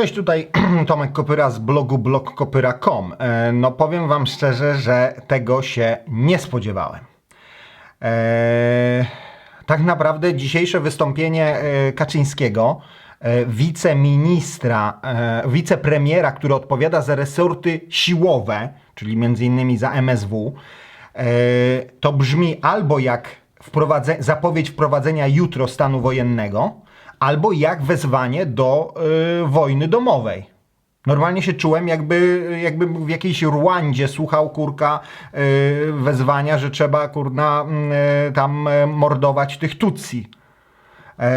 Cześć, tutaj Tomek Kopyra z blogu blogkopyra.com. E, No powiem wam szczerze, że tego się nie spodziewałem. E, tak naprawdę dzisiejsze wystąpienie e, Kaczyńskiego, e, wiceministra, wicepremiera, który odpowiada za resorty siłowe, czyli między innymi za MSW, to brzmi albo jak wprowadze- zapowiedź wprowadzenia jutro stanu wojennego, albo jak wezwanie do e, wojny domowej. Normalnie się czułem, jakby, jakby w jakiejś Rwandzie słuchał kurka y, wezwania, że trzeba kurna y, tam y, mordować tych Tutsi. E,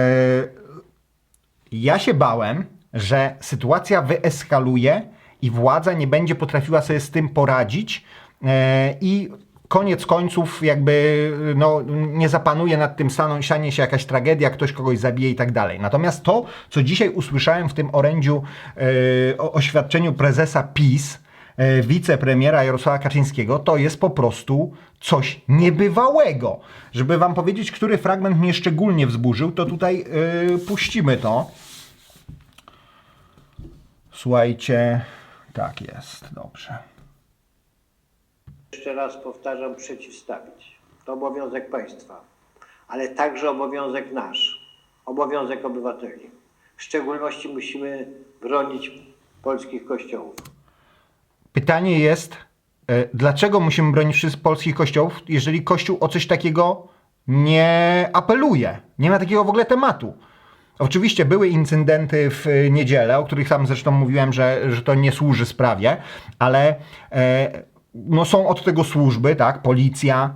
ja się bałem, że sytuacja wyeskaluje i władza nie będzie potrafiła sobie z tym poradzić e, i koniec końców jakby no, nie zapanuje nad tym staną, stanie się jakaś tragedia, ktoś kogoś zabije i tak dalej. Natomiast to, co dzisiaj usłyszałem w tym orędziu e, o oświadczeniu prezesa PiS, e, wicepremiera Jarosława Kaczyńskiego, to jest po prostu coś niebywałego. Żeby wam powiedzieć, który fragment mnie szczególnie wzburzył, to tutaj e, puścimy to. Słuchajcie, tak jest, dobrze. Jeszcze raz powtarzam, przeciwstawić. To obowiązek państwa, ale także obowiązek nasz, obowiązek obywateli. W szczególności musimy bronić polskich kościołów. Pytanie jest, e, dlaczego musimy bronić wszystkich polskich kościołów, jeżeli Kościół o coś takiego nie apeluje? Nie ma takiego w ogóle tematu. Oczywiście były incydenty w e, niedzielę, o których tam zresztą mówiłem, że, że to nie służy sprawie, ale e, no są od tego służby, tak, policja.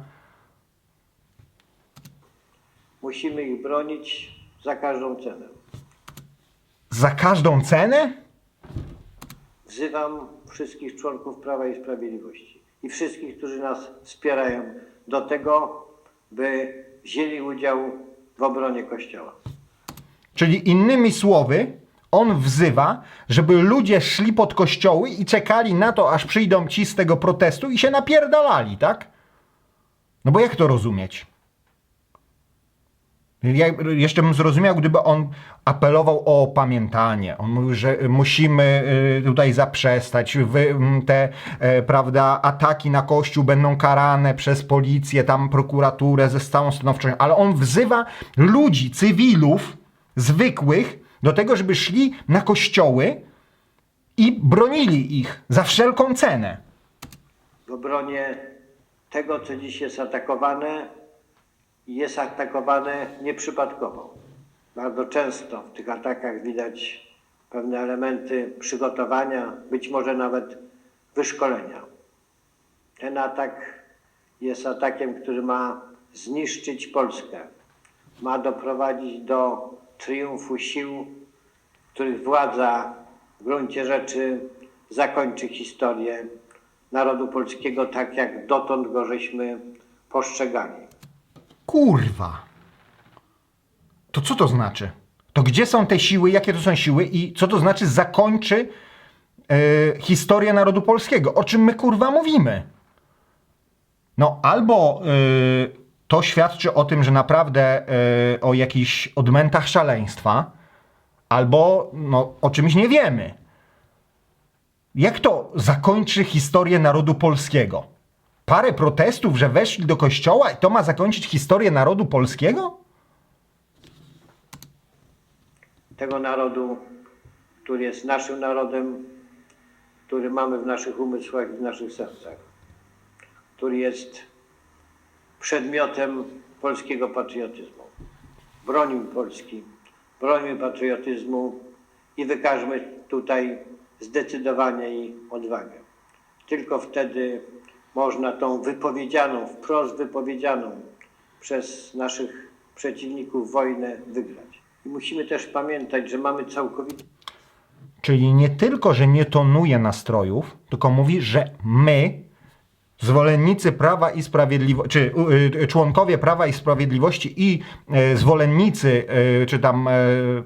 Musimy ich bronić za każdą cenę. Za każdą cenę? Wzywam wszystkich członków Prawa i Sprawiedliwości i wszystkich, którzy nas wspierają do tego, by wzięli udział w obronie Kościoła. Czyli innymi słowy, on wzywa, żeby ludzie szli pod kościoły i czekali na to, aż przyjdą ci z tego protestu i się napierdalali, tak? No bo jak to rozumieć? Ja jeszcze bym zrozumiał, gdyby on apelował o opamiętanie. On mówił, że musimy y, tutaj zaprzestać. Te e, prawda, ataki na kościół będą karane przez policję, tam prokuraturę ze stałą stanowczością. Ale on wzywa ludzi, cywilów, zwykłych, do tego, żeby szli na kościoły i bronili ich za wszelką cenę. w obronie tego, co dziś jest atakowane jest atakowane nieprzypadkowo. Bardzo często w tych atakach widać pewne elementy przygotowania, być może nawet wyszkolenia. Ten atak jest atakiem, który ma zniszczyć Polskę. Ma doprowadzić do triumfu sił, których władza w gruncie rzeczy zakończy historię narodu polskiego tak, jak dotąd go żeśmy postrzegali. Kurwa. To co to znaczy? To gdzie są te siły, jakie to są siły i co to znaczy zakończy e, historię narodu polskiego? O czym my kurwa mówimy? No albo e, to świadczy o tym, że naprawdę e, o jakichś odmętach szaleństwa, albo no, o czymś nie wiemy. Jak to zakończy historię narodu polskiego? Parę protestów, że weszli do kościoła i to ma zakończyć historię narodu polskiego? Tego narodu, który jest naszym narodem, który mamy w naszych umysłach i w naszych sercach, który jest przedmiotem polskiego patriotyzmu. Bronimy Polski, bronimy patriotyzmu i wykażmy tutaj zdecydowanie i odwagę. Tylko wtedy można tą wypowiedzianą, wprost wypowiedzianą przez naszych przeciwników wojnę wygrać. I musimy też pamiętać, że mamy całkowicie Czyli nie tylko, że nie tonuje nastrojów, tylko mówi, że my, zwolennicy Prawa i Sprawiedliwości, czy y, y, członkowie Prawa i Sprawiedliwości i y, zwolennicy, y, czy tam, y,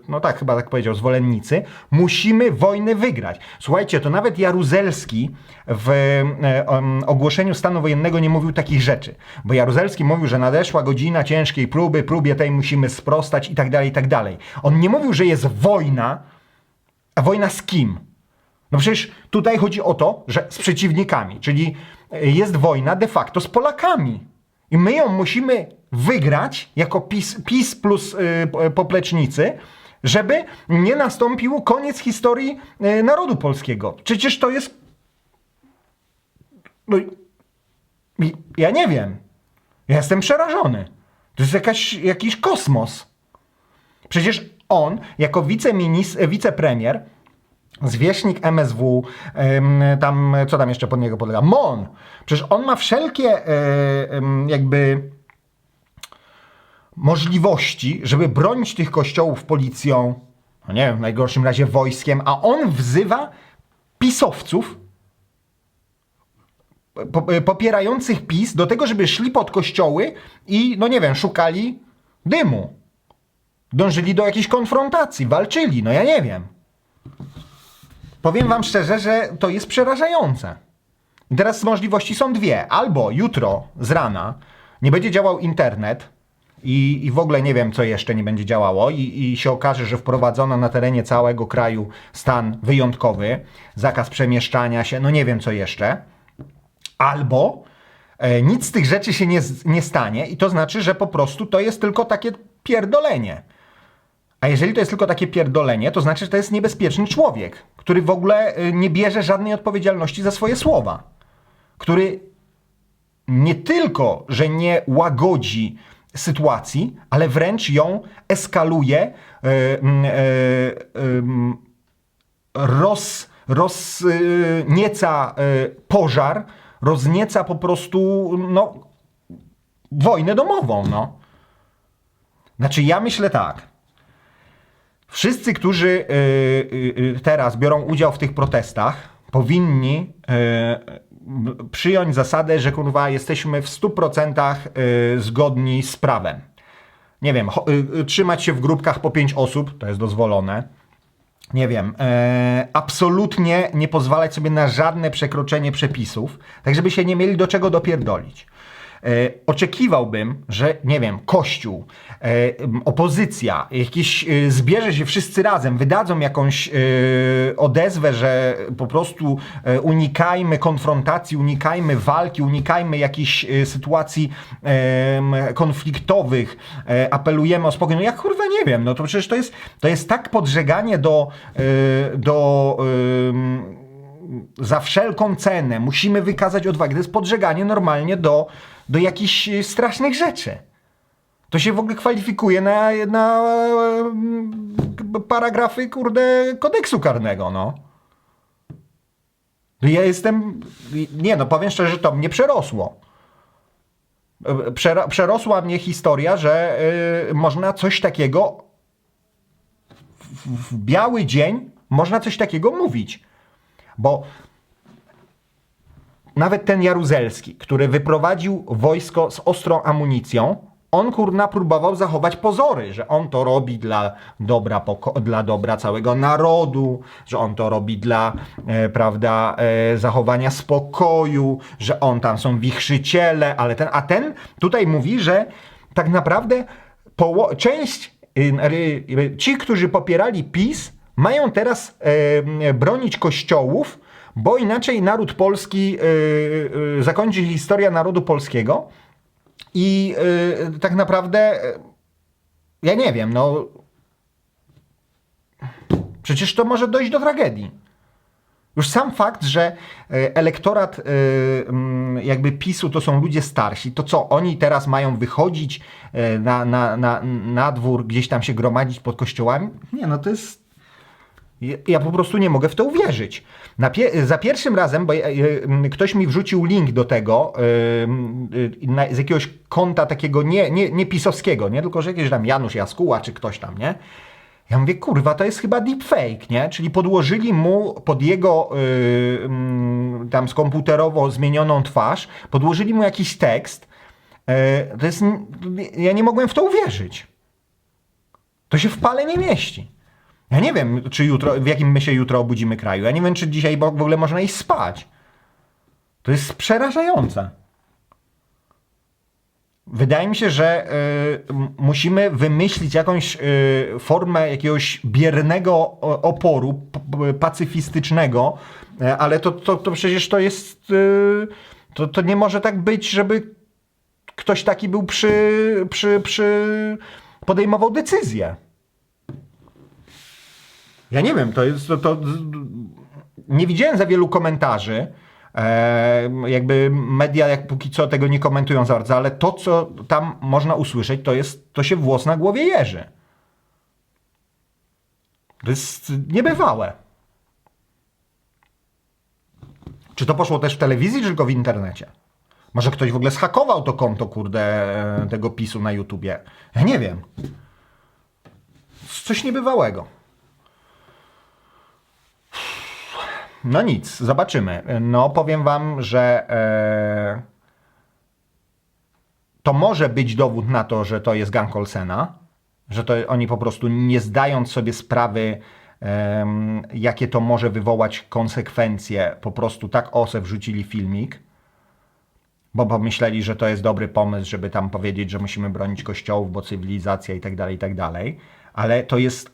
no tak, chyba tak powiedział, zwolennicy, musimy wojnę wygrać. Słuchajcie, to nawet Jaruzelski w y, ogłoszeniu stanu wojennego nie mówił takich rzeczy, bo Jaruzelski mówił, że nadeszła godzina ciężkiej próby, próbie tej musimy sprostać i tak dalej, i tak dalej. On nie mówił, że jest wojna, A wojna z kim? No przecież tutaj chodzi o to, że z przeciwnikami, czyli jest wojna de facto z Polakami. I my ją musimy wygrać jako PiS, PiS plus y, po- poplecznicy, żeby nie nastąpił koniec historii y, narodu polskiego. Przecież to jest. No, ja nie wiem. Ja jestem przerażony. To jest jakaś, jakiś kosmos. Przecież on, jako wiceministr, wicepremier, zwierzchnik MSW, tam, co tam jeszcze pod niego podlega? MON. Przecież on ma wszelkie e, jakby możliwości, żeby bronić tych kościołów policją, no nie wiem, w najgorszym razie wojskiem, a on wzywa pisowców po, popierających PiS do tego, żeby szli pod kościoły i, no nie wiem, szukali dymu. Dążyli do jakiejś konfrontacji, walczyli, no ja nie wiem. Powiem wam szczerze, że to jest przerażające. I teraz możliwości są dwie. Albo jutro z rana nie będzie działał internet i, i w ogóle nie wiem, co jeszcze nie będzie działało i, i się okaże, że wprowadzono na terenie całego kraju stan wyjątkowy, zakaz przemieszczania się, no nie wiem, co jeszcze. Albo e, nic z tych rzeczy się nie, nie stanie i to znaczy, że po prostu to jest tylko takie pierdolenie. A jeżeli to jest tylko takie pierdolenie, to znaczy, że to jest niebezpieczny człowiek, który w ogóle y, nie bierze żadnej odpowiedzialności za swoje słowa. Który nie tylko, że nie łagodzi sytuacji, ale wręcz ją eskaluje, y, mm, y, ym, roz, roznieca y, pożar, roznieca po prostu no, wojnę domową. No. Znaczy, ja myślę tak. Wszyscy, którzy y, y, y, teraz biorą udział w tych protestach, powinni przyjąć zasadę, że kurwa jesteśmy w 100% y, zgodni z prawem. Nie wiem, trzymać się w grupkach po 5 osób, to jest dozwolone. Nie wiem, e, absolutnie nie pozwalać sobie na żadne przekroczenie przepisów, tak żeby się nie mieli do czego dopierdolić. E, oczekiwałbym, że nie wiem, Kościół, e, opozycja, jakieś e, zbierze się wszyscy razem, wydadzą jakąś odezwę, że po prostu unikajmy konfrontacji, unikajmy walki, unikajmy jakichś sytuacji konfliktowych, apelujemy o spokój. No ja kurwa nie wiem, no to przecież to jest, to jest tak podżeganie do, do za wszelką cenę musimy wykazać odwagę. To jest podżeganie normalnie do, do jakichś e, strasznych rzeczy. To się w ogóle kwalifikuje na, na e, paragrafy, kurde, kodeksu karnego, no. Ja jestem, nie no, powiem szczerze, że to mnie przerosło. E, przerosła mnie historia, że y, można coś takiego w, w biały dzień można coś takiego mówić. Bo nawet ten Jaruzelski, który wyprowadził wojsko z ostrą amunicją, on kurna próbował zachować pozory, że on to robi dla dobra, dla dobra całego narodu, że on to robi dla e, prawda, e, zachowania spokoju, że on tam są wichrzyciele, ale ten, a ten tutaj mówi, że tak naprawdę część, y, y, y, ci, którzy popierali PiS, mają teraz e, bronić kościołów, bo inaczej naród polski, y, y, zakończy historia narodu polskiego i y, tak naprawdę y, ja nie wiem, no przecież to może dojść do tragedii. Już sam fakt, że y, elektorat mm, jakby PiSu to są ludzie starsi, to co, oni teraz mają wychodzić y, na, na, na, na dwór, gdzieś tam się gromadzić pod kościołami? Nie, no to jest ja- po prostu nie mogę w to uwierzyć. Pie- za pierwszym razem, bo y, ktoś mi wrzucił link do tego y, z jakiegoś konta takiego nie, nie, nie pisowskiego, nie tylko, że jakiś tam Janusz Jaskuła czy ktoś tam, nie? Ja mówię, kurwa, to jest chyba deepfake, nie? Czyli podłożyli mu pod jego y, mm, tam skomputerowo zmienioną twarz, podłożyli mu jakiś tekst. Y, to jest, ja nie mogłem w to uwierzyć. To się w pale nie mieści. Ja nie wiem, czy jutro, w jakim my się jutro obudzimy kraju. Ja nie wiem, czy dzisiaj w ogóle można iść spać. To jest przerażające. Wydaje mi się, że y, musimy wymyślić jakąś y, formę jakiegoś biernego oporu, pacyfistycznego, e, ale to, to, to przecież to jest. y, To, to nie może tak być, żeby ktoś taki był przy, przy, przy podejmował decyzję. Ja nie wiem, to jest to, to nie widziałem za wielu komentarzy. E, jakby media jak póki co tego nie komentują za bardzo, ale to co tam można usłyszeć, to jest to się włos na głowie jeży. To jest niebywałe. Czy to poszło też w telewizji, czy tylko w internecie? Może ktoś w ogóle schakował to konto, kurde, tego PiSu na YouTubie? Ja nie wiem. Coś niebywałego. No nic, zobaczymy. No powiem wam, że e, to może być dowód na to, że to jest gang Olsena, że to oni po prostu nie zdając sobie sprawy, em, jakie to może wywołać konsekwencje, po prostu tak ose wrzucili filmik, bo pomyśleli, że to jest dobry pomysł, żeby tam powiedzieć, że musimy bronić kościołów, bo cywilizacja i tak dalej, i tak dalej. Ale to jest,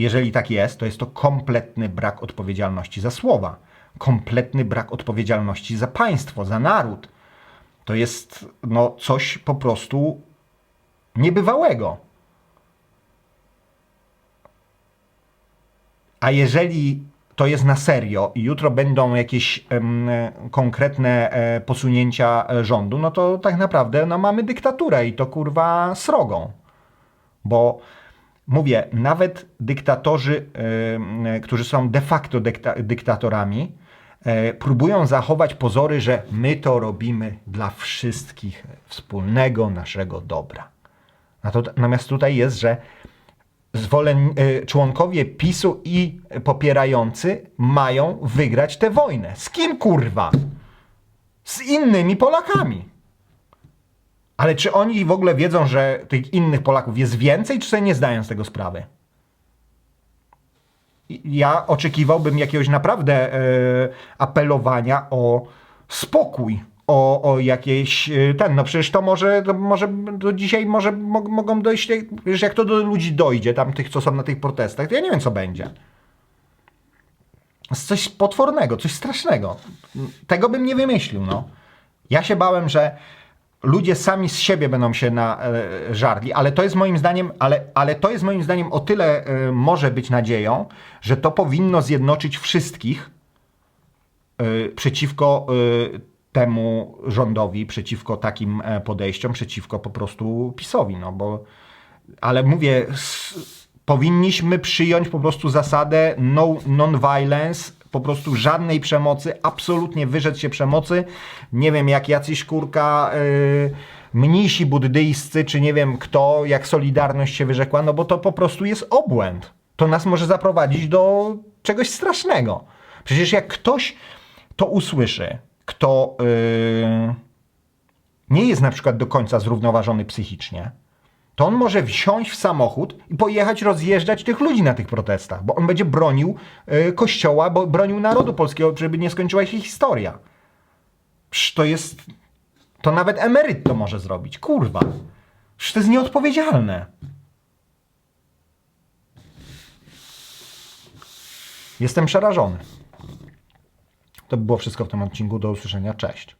jeżeli tak jest, to jest to kompletny brak odpowiedzialności za słowa. Kompletny brak odpowiedzialności za państwo, za naród. To jest no, coś po prostu niebywałego. A jeżeli to jest na serio i jutro będą jakieś konkretne e, posunięcia e, rządu, no to tak naprawdę no, mamy dyktaturę i to kurwa srogą. Bo mówię, nawet dyktatorzy, e, którzy są de facto dykta- dyktatorami, e, próbują zachować pozory, że my to robimy dla wszystkich wspólnego naszego dobra. Natomiast tutaj jest, że zwolen, y, członkowie PiSu i popierający mają wygrać tę wojnę. Z kim kurwa? Z innymi Polakami. Ale czy oni w ogóle wiedzą, że tych innych Polaków jest więcej, czy sobie nie zdają z tego sprawy? Ja oczekiwałbym jakiegoś naprawdę e, apelowania o spokój, o, o jakieś e, ten, no przecież to może, to może do dzisiaj może mo- mogą dojść, wiesz, jak to do ludzi dojdzie, tam tych, co są na tych protestach, to ja nie wiem, co będzie. Jest coś potwornego, coś strasznego. Tego bym nie wymyślił, no. Ja się bałem, że ludzie sami z siebie będą się na, e, żarli, ale to jest moim zdaniem, ale, ale to jest moim zdaniem o tyle e, może być nadzieją, że to powinno zjednoczyć wszystkich e, przeciwko e, temu rządowi, przeciwko takim e, podejściom, przeciwko po prostu PiSowi, no bo ale mówię, s, powinniśmy przyjąć po prostu zasadę no, non-violence, po prostu żadnej przemocy, absolutnie wyrzec się przemocy. Nie wiem, jak jacyś kurka yy, mnisi buddyjscy, czy nie wiem kto, jak Solidarność się wyrzekła, no bo to po prostu jest obłęd. To nas może zaprowadzić do czegoś strasznego. Przecież jak ktoś to usłyszy, kto yy, nie jest na przykład do końca zrównoważony psychicznie, to on może wsiąść w samochód i pojechać rozjeżdżać tych ludzi na tych protestach, bo on będzie bronił y, kościoła, bo bronił narodu polskiego, żeby nie skończyła się historia. Przecież to jest. To nawet emeryt to może zrobić. Kurwa. Przecież to jest nieodpowiedzialne. Jestem przerażony. To by było wszystko w tym odcinku. Do usłyszenia. Cześć.